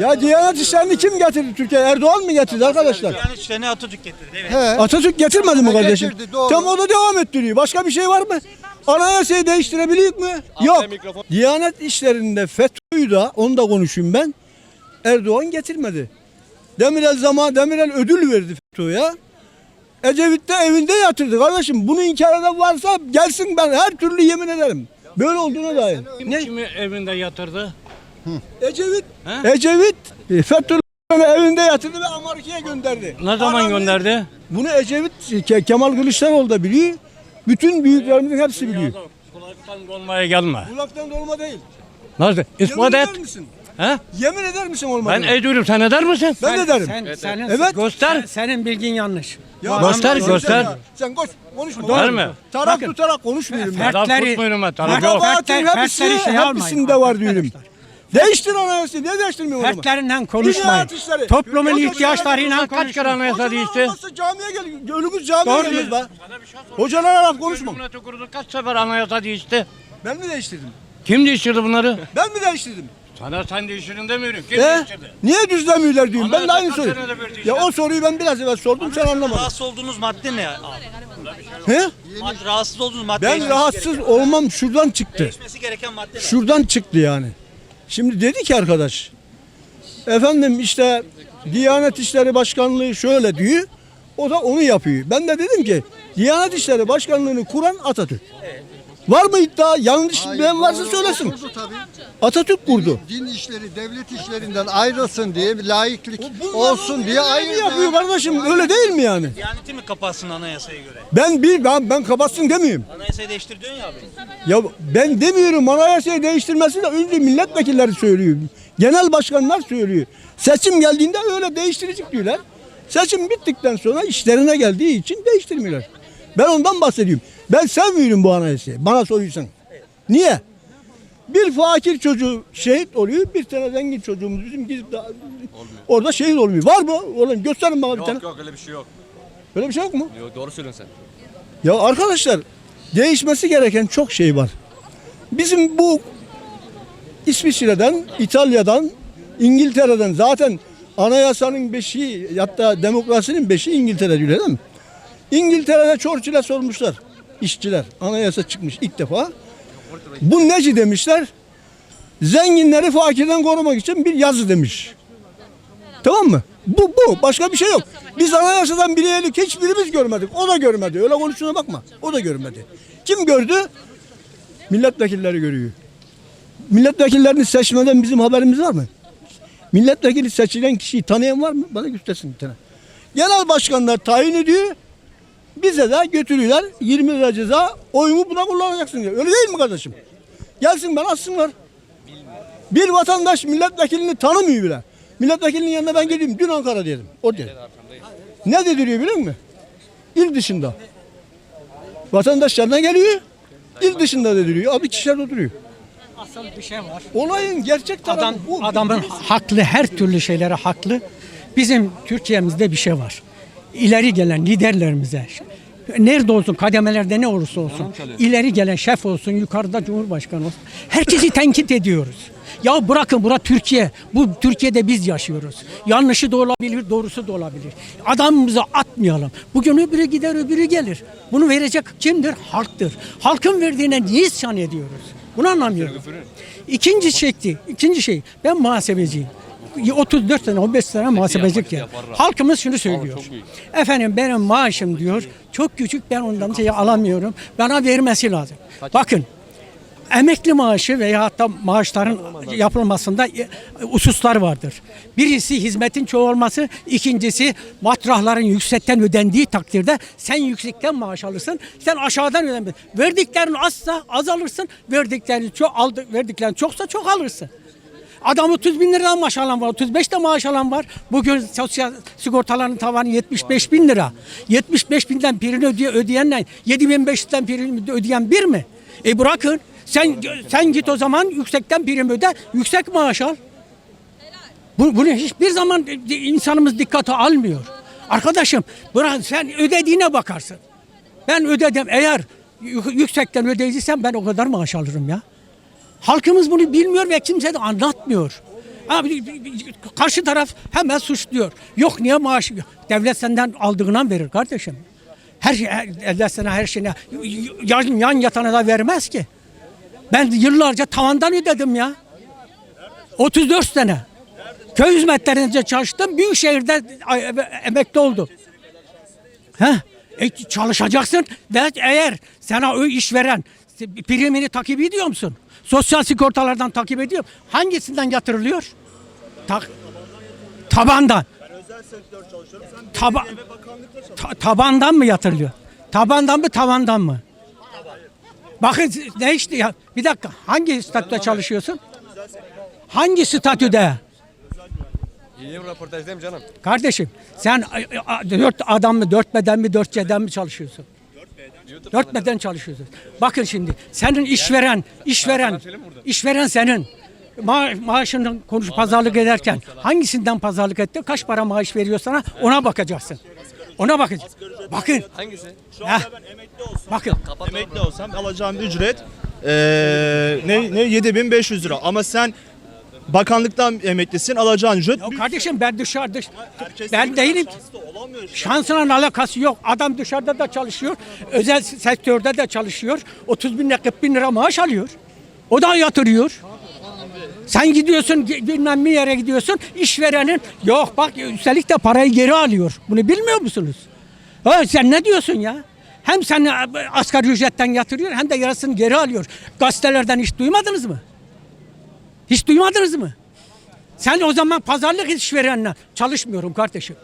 Ya Diyanet İşleri'ni kim getirdi Türkiye'ye? Erdoğan mı getirdi arkadaşlar? Yani işlerini Atatürk getirdi. Evet. He. Atatürk getirmedi mi kardeşim? Getirdi, doğru. Tam o da devam ettiriyor. Başka bir şey var mı? Anayasayı değiştirebiliyor mu? Yok. Diyanet işlerinde FETÖ'yü da onu da konuşayım ben. Erdoğan getirmedi. Demirel zaman Demirel ödül verdi FETÖ'ye. Ecevit de evinde yatırdı kardeşim. Bunu inkar eden varsa gelsin ben her türlü yemin ederim. Böyle olduğuna dair. Ne? Kimi evinde yatırdı? Ecevit, He? Ecevit e, evinde yatırdı ve Amerika'ya gönderdi. Ne zaman Adam- gönderdi? Bunu Ecevit, Ke- Kemal Kılıçdaroğlu da biliyor. Bütün büyüklerimizin hepsi biliyor. Kulaktan dolmaya gelme. Kulaktan dolma değil. Nasıl? Yemin İspat et. eder misin? He? Yemin eder misin Ben olmadığını? ediyorum. Sen eder misin? Ben de derim. Sen, senin, Evet. Göster. sen- senin bilgin yanlış. Ya Göster, adam- göster. ya. Sen koş, konuşma. Doğru mu? Taraf Bakın. tutarak konuşmuyorum ben. Taraf Fertleri- tutmuyorum ben. Taraf yok. Kabahatin Fertler- hepsi, fertleri şey almayın hepsinde var diyorum. arkadaşlar. Değiştir anayasayı. Niye değiştirmiyor onu? Fertlerinden konuşmayın. İşleri. Toplumun ihtiyaçlarıyla Kaç kere anayasa Hocalar değişti? olmazsa camiye gel. Ölümüz camiye Doğru diyor. be. Hocalara laf konuşma. Cumhuriyeti kuruldu. Kaç sefer anayasa değişti? Ben mi değiştirdim? Kim değiştirdi bunları? Ben mi değiştirdim? Sana sen değiştirdin demiyorum. Kim He? değiştirdi? Niye düzlemiyorlar diyorum. Ben de Anayasa aynı soruyu. Ya o soruyu ben biraz evvel sordum sen anlamadın. Rahatsız olduğunuz madde ne? He? Mad- rahatsız olduğunuz madde Ben rahatsız olmam şuradan çıktı. Değişmesi gereken madde ne? Şuradan çıktı yani. Şimdi dedi ki arkadaş. Efendim işte Diyanet İşleri Başkanlığı şöyle diyor. O da onu yapıyor. Ben de dedim ki Diyanet İşleri Başkanlığı'nı kuran Atatürk. Var mı iddia? Yanlış bilen varsa söylesin. Tabii. Atatürk kurdu. Din işleri devlet işlerinden ayrılsın diye bir laiklik olsun diye onu ayırdı. yapıyor kardeşim. Öyle değil mi yani? Diyaneti mi kapatsın anayasaya göre? Ben bir ben, ben kapatsın demiyorum. Anayasayı değiştir diyorsun ya abi. Ya ben demiyorum anayasayı değiştirmesi de önce milletvekilleri söylüyor. Genel başkanlar söylüyor. Seçim geldiğinde öyle değiştirecek diyorlar. Seçim bittikten sonra işlerine geldiği için değiştirmiyorlar. Ben ondan bahsediyorum. Ben sevmiyorum bu anayasayı. Bana soruyorsan. Niye? Bir fakir çocuğu şehit oluyor, bir tane zengin çocuğumuz bizim gidip de orada şehit olmuyor. Var mı? Oğlum gösterin bana bir tane. Yok öyle bir şey yok. Öyle bir şey yok mu? Yok doğru söylüyorsun sen. Ya arkadaşlar değişmesi gereken çok şey var. Bizim bu İsviçre'den, İtalya'dan, İngiltere'den zaten anayasanın beşiği hatta demokrasinin beşiği İngiltere diyor değil mi? İngiltere'de Churchill'e sormuşlar işçiler. Anayasa çıkmış ilk defa. Bu neci demişler? Zenginleri fakirden korumak için bir yazı demiş. Tamam mı? Bu bu. Başka bir şey yok. Biz anayasadan bir iyilik hiçbirimiz görmedik. O da görmedi. Öyle konuştuğuna bakma. O da görmedi. Kim gördü? Milletvekilleri görüyor. Milletvekillerini seçmeden bizim haberimiz var mı? Milletvekili seçilen kişiyi tanıyan var mı? Bana göstersin bir tane. Genel başkanlar tayin ediyor. Bize de götürüyorlar 20 lira ceza oyumu buna kullanacaksın diyor. Öyle değil mi kardeşim? Gelsin ben assınlar. Bir vatandaş milletvekilini tanımıyor bile. Milletvekilinin yanına ben geleyim. Dün Ankara dedim. O dedi. Ne dediriyor biliyor musun? İl dışında. Vatandaş yanına geliyor. İl dışında dediriyor. Abi kişiler oturuyor. Asıl bir şey var. Olayın gerçek tarafı Adam, bu. adamın haklı, her türlü şeylere haklı. Bizim Türkiye'mizde bir şey var. İleri gelen liderlerimize, nerede olsun, kademelerde ne olursa olsun, ileri gelen şef olsun, yukarıda cumhurbaşkanı olsun, herkesi tenkit ediyoruz. Ya bırakın bura Türkiye. Bu Türkiye'de biz yaşıyoruz. Yanlışı da olabilir, doğrusu da olabilir. Adamımızı atmayalım. Bugün öbürü gider, öbürü gelir. Bunu verecek kimdir? Halktır. Halkın verdiğine niye isyan ediyoruz? Bunu anlamıyorum. İkinci şekli, ikinci şey, ben muhasebeciyim. 34 sene, 15 sene muhasebecilik ya. Halkımız şunu söylüyor. Efendim benim maaşım diyor, çok küçük ben ondan şey alamıyorum. Bana vermesi lazım. Bakın, emekli maaşı veya hatta maaşların yapılmasında e, hususlar vardır. Birisi hizmetin çoğalması, ikincisi matrahların yüksekten ödendiği takdirde sen yüksekten maaş alırsın, sen aşağıdan ödenmez. Verdiklerin azsa az alırsın, verdiklerin çok aldı, verdiklerin çoksa çok alırsın. Adam 30 bin liradan maaş alan var, 35 de maaş alan var. Bugün sosyal sigortaların tavanı 75 bin lira. 75 binden birini ödeye, ödeyenle 7500'den birini ödeyen bir mi? E bırakın. Sen sen git o zaman yüksekten prim öde, yüksek maaş al. Bu, bunu hiçbir zaman insanımız dikkate almıyor. Arkadaşım bırak sen ödediğine bakarsın. Ben ödedim eğer yük- yüksekten ödeyiciysem ben o kadar maaş alırım ya. Halkımız bunu bilmiyor ve kimse de anlatmıyor. Abi karşı taraf hemen suçluyor. Yok niye maaş? Devlet senden aldığından verir kardeşim. Her şey, devlet sana her şeyine yan, yan yatana da vermez ki. Ben yıllarca tavandan ödedim ya. 34 sene. Köy hizmetlerinde çalıştım. Büyük şehirde emekli oldum. He? E, çalışacaksın ve eğer sana o işveren primini takip ediyor musun? Sosyal sigortalardan takip ediyor. Hangisinden yatırılıyor? Ta- tabandan. Taba- Ta- tabandan mı yatırılıyor? Tabandan mı tavandan mı? Bakın ne işte ya? Bir dakika hangi statüde çalışıyorsun? Hangi statüde? İyiyim röportajdayım canım. Kardeşim sen dört adam mı, dört beden mi, dört ceden mi çalışıyorsun? Dört beden çalışıyorsun. Bakın şimdi senin işveren, işveren, işveren senin. Ma maaşından konuş pazarlık ederken hangisinden pazarlık etti? Kaç para maaş veriyor sana? Ona bakacaksın. Ona bakacaksın. Bakın. Hangisi? Heh. Bakın. Emekli olsam alacağım ücret eee ne, ne 7500 lira ama sen bakanlıktan emeklisin alacağın ücret Ya kardeşim ben dışarıda ben değilim. Şansına alakası yok. Adam dışarıda da çalışıyor. Özel sektörde de çalışıyor. 30 bin lira 40 bin lira maaş alıyor. O da yatırıyor. Sen gidiyorsun bilmem bir yere gidiyorsun işverenin yok bak üstelik de parayı geri alıyor. Bunu bilmiyor musunuz? Ha, sen ne diyorsun ya? Hem sen asgari ücretten yatırıyor hem de yarısını geri alıyor. Gazetelerden hiç duymadınız mı? Hiç duymadınız mı? Sen o zaman pazarlık işverenle çalışmıyorum kardeşim.